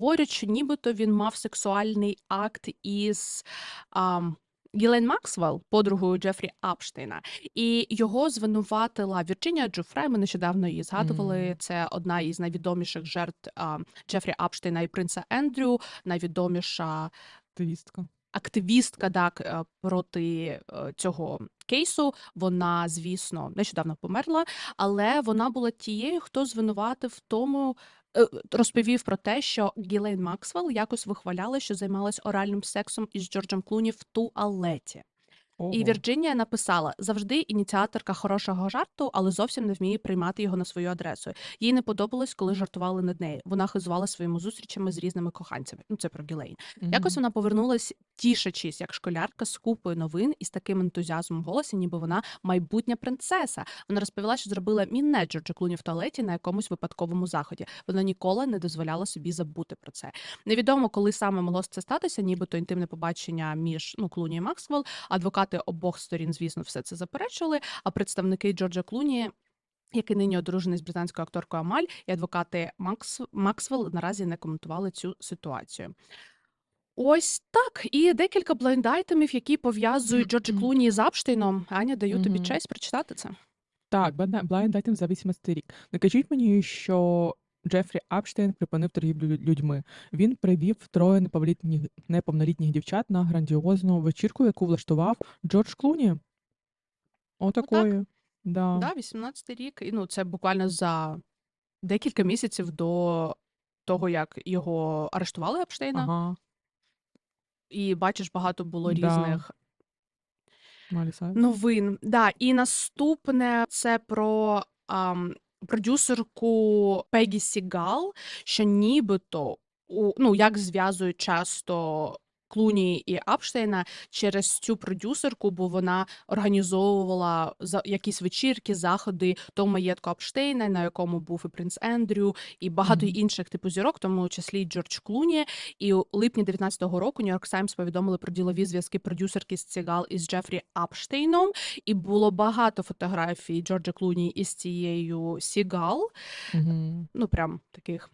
Говорять, що нібито він мав сексуальний акт із А, Гілен Максвелл, подругою Джефрі Апштейна, і його звинуватила Вірджинія Джуфрей. Ми нещодавно її згадували. Мгм. Це одна із найвідоміших жертв а, Джефрі Апштейна і принца Ендрю, найвідоміша Активістка. Активістка так, е, проти е, цього кейсу. Вона, звісно, нещодавно померла, але вона була тією, хто звинуватив в тому. е, Розповів про те, що Гілейн Максвелл якось вихваляла, що займалась оральним сексом із Джорджем Клуні в туалеті. І Вірджинія написала: завжди ініціаторка хорошого жарту, але зовсім не вміє приймати його на свою адресу. Їй не подобалось, коли жартували над нею. Вона хизувала своїми зустрічами з різними коханцями. Ну це про Гілейн. Якось вона повернулась, тішачись як школярка з купою новин і з таким ентузіазмом в голосі, ніби вона майбутня принцеса. Вона розповіла, що зробила мінет Джорджа Клуні в туалеті на якомусь випадковому заході. Вона ніколи не дозволяла собі забути про це. Невідомо, коли саме могло це статися, нібито інтимне побачення між ну Клуні і Максвелл. Адвокати обох сторін, звісно, все це заперечували. А представники Джорджа Клуні. Який нині одружений з британською акторкою Амаль, і адвокати Макс Максвелл наразі не коментували цю ситуацію. Ось так. І декілька блайнд-айтемів, які пов'язують Джорджа Клуні з Апштейном. Аня, даю тобі честь прочитати це. Так, Item за 18 рік. Не кажіть мені, що Джефрі Апштейн припинив торгівлю лю- людьми. Він привів троє неповнолітніх, неповнолітніх дівчат на грандіозну вечірку, яку влаштував Джордж Клуні. Отакої. Да. Да, 18 рік. І ну, це буквально за декілька місяців до того, як його арештували Апштейна. Ага. І бачиш, багато було Да. різних Малі Сайрус. новин. Да, і наступне це про ам, продюсерку Пегі Сігал, що нібито у, ну, як зв'язують часто. Клуні і Апштейна через цю продюсерку, бо вона організовувала за якісь вечірки, заходи до маєтку Апштейна, на якому був і принц Ендрю, і багато Мгм. інших типу зірок, тому числі Джордж Клуні. І у липні 19-го року Нью-Йорк Таймс повідомили про ділові зв'язки продюсерки з Цігал із Джефрі Апштейном. І було багато фотографій Джорджа Клуні із цією Сігал. Мгм. Ну прям таких